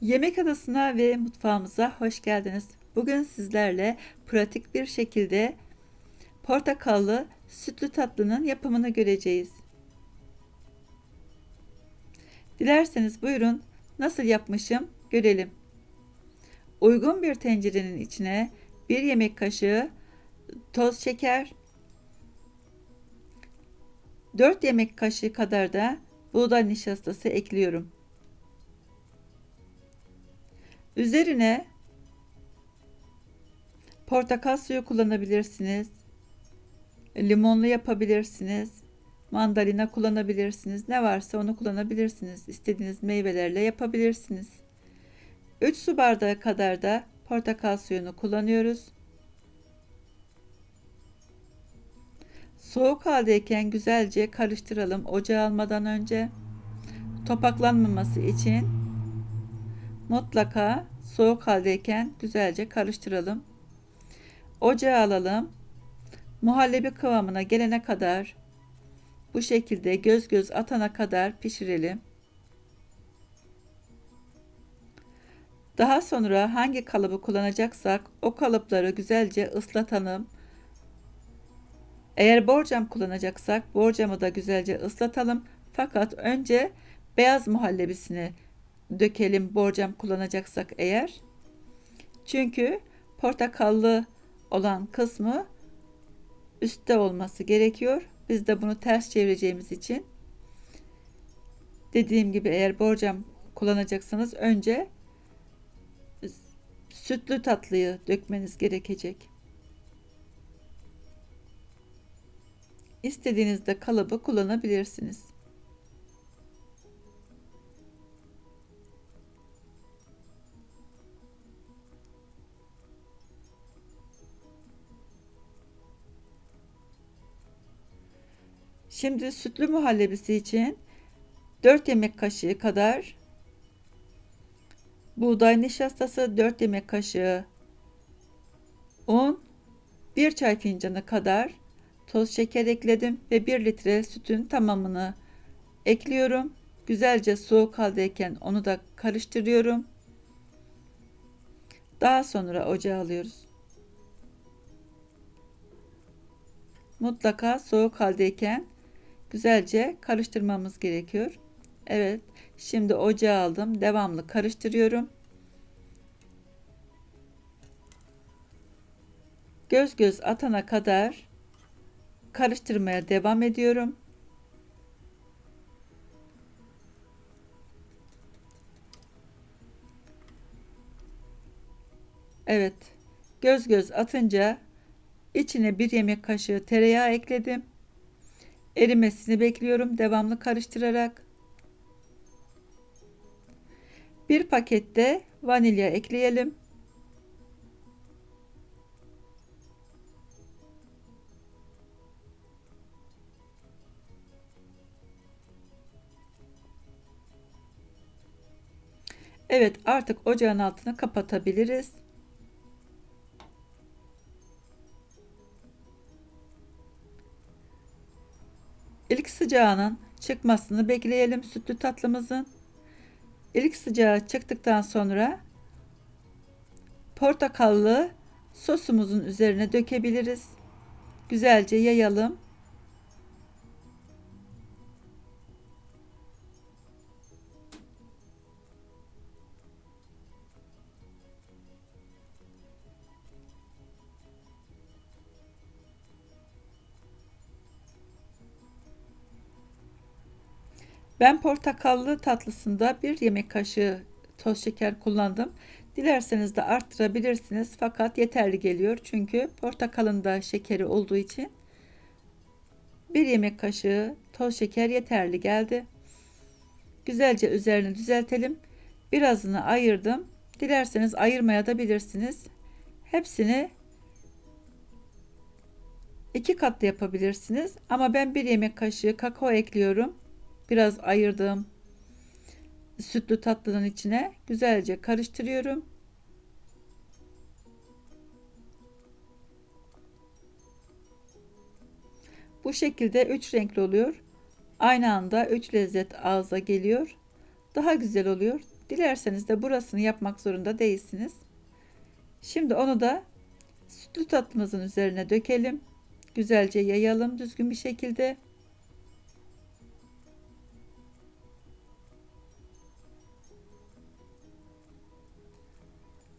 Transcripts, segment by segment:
Yemek adasına ve mutfağımıza hoş geldiniz. Bugün sizlerle pratik bir şekilde portakallı sütlü tatlının yapımını göreceğiz. Dilerseniz buyurun nasıl yapmışım görelim. Uygun bir tencerenin içine bir yemek kaşığı toz şeker, 4 yemek kaşığı kadar da buğday nişastası ekliyorum. Üzerine portakal suyu kullanabilirsiniz. Limonlu yapabilirsiniz. Mandalina kullanabilirsiniz. Ne varsa onu kullanabilirsiniz. İstediğiniz meyvelerle yapabilirsiniz. 3 su bardağı kadar da portakal suyunu kullanıyoruz. Soğuk haldeyken güzelce karıştıralım ocağa almadan önce. Topaklanmaması için mutlaka soğuk haldeyken güzelce karıştıralım. Ocağa alalım. Muhallebi kıvamına gelene kadar bu şekilde göz göz atana kadar pişirelim. Daha sonra hangi kalıbı kullanacaksak o kalıpları güzelce ıslatalım. Eğer borcam kullanacaksak borcamı da güzelce ıslatalım. Fakat önce beyaz muhallebisini dökelim borcam kullanacaksak eğer. Çünkü portakallı olan kısmı üstte olması gerekiyor. Biz de bunu ters çevireceğimiz için dediğim gibi eğer borcam kullanacaksanız önce sütlü tatlıyı dökmeniz gerekecek. İstediğinizde kalıbı kullanabilirsiniz. Şimdi sütlü muhallebisi için 4 yemek kaşığı kadar buğday nişastası, 4 yemek kaşığı un, 1 çay fincanı kadar toz şeker ekledim ve 1 litre sütün tamamını ekliyorum. Güzelce soğuk haldeyken onu da karıştırıyorum. Daha sonra ocağa alıyoruz. Mutlaka soğuk haldeyken güzelce karıştırmamız gerekiyor. Evet, şimdi ocağa aldım. Devamlı karıştırıyorum. Göz göz atana kadar karıştırmaya devam ediyorum. Evet. Göz göz atınca içine bir yemek kaşığı tereyağı ekledim. Erimesini bekliyorum devamlı karıştırarak. Bir pakette vanilya ekleyelim. Evet artık ocağın altını kapatabiliriz. Sıcağının çıkmasını bekleyelim sütlü tatlımızın. İlk sıcağı çıktıktan sonra portakallı sosumuzun üzerine dökebiliriz. Güzelce yayalım. Ben portakallı tatlısında bir yemek kaşığı toz şeker kullandım. Dilerseniz de arttırabilirsiniz fakat yeterli geliyor. Çünkü portakalın da şekeri olduğu için bir yemek kaşığı toz şeker yeterli geldi. Güzelce üzerini düzeltelim. Birazını ayırdım. Dilerseniz ayırmaya da bilirsiniz. Hepsini iki katlı yapabilirsiniz. Ama ben bir yemek kaşığı kakao ekliyorum biraz ayırdığım sütlü tatlının içine güzelce karıştırıyorum. Bu şekilde üç renkli oluyor. Aynı anda üç lezzet ağza geliyor. Daha güzel oluyor. Dilerseniz de burasını yapmak zorunda değilsiniz. Şimdi onu da sütlü tatlımızın üzerine dökelim. Güzelce yayalım düzgün bir şekilde.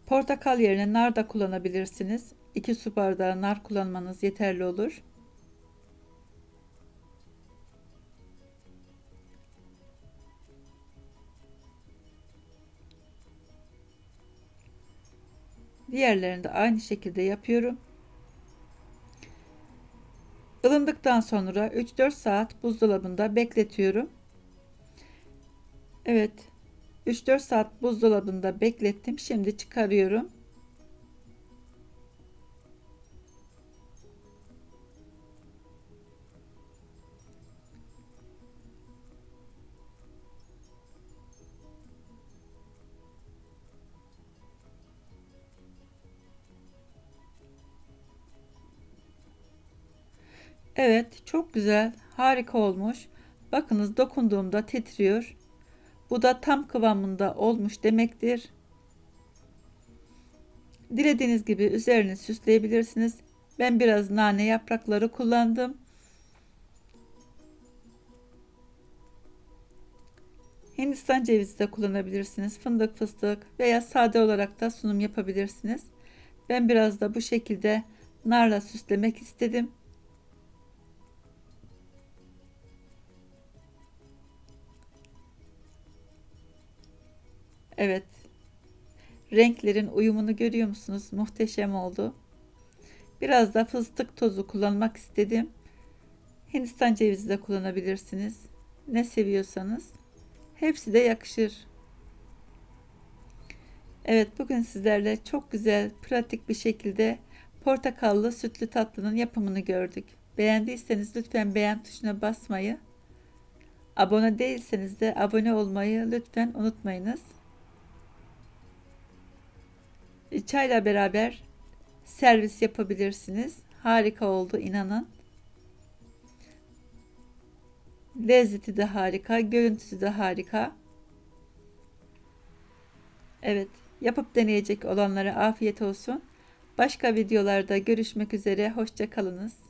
Portakal yerine nar da kullanabilirsiniz. 2 su bardağı nar kullanmanız yeterli olur. Diğerlerini de aynı şekilde yapıyorum. Ilındıktan sonra 3-4 saat buzdolabında bekletiyorum. Evet. 3-4 saat buzdolabında beklettim. Şimdi çıkarıyorum. Evet, çok güzel, harika olmuş. Bakınız dokunduğumda titriyor. Bu da tam kıvamında olmuş demektir. Dilediğiniz gibi üzerini süsleyebilirsiniz. Ben biraz nane yaprakları kullandım. Hindistan cevizi de kullanabilirsiniz. Fındık fıstık veya sade olarak da sunum yapabilirsiniz. Ben biraz da bu şekilde narla süslemek istedim. Evet. Renklerin uyumunu görüyor musunuz? Muhteşem oldu. Biraz da fıstık tozu kullanmak istedim. Hindistan cevizi de kullanabilirsiniz. Ne seviyorsanız. Hepsi de yakışır. Evet bugün sizlerle çok güzel, pratik bir şekilde portakallı sütlü tatlının yapımını gördük. Beğendiyseniz lütfen beğen tuşuna basmayı, abone değilseniz de abone olmayı lütfen unutmayınız. Çayla beraber servis yapabilirsiniz. Harika oldu inanın. Lezzeti de harika, görüntüsü de harika. Evet, yapıp deneyecek olanlara afiyet olsun. Başka videolarda görüşmek üzere, hoşça kalınız.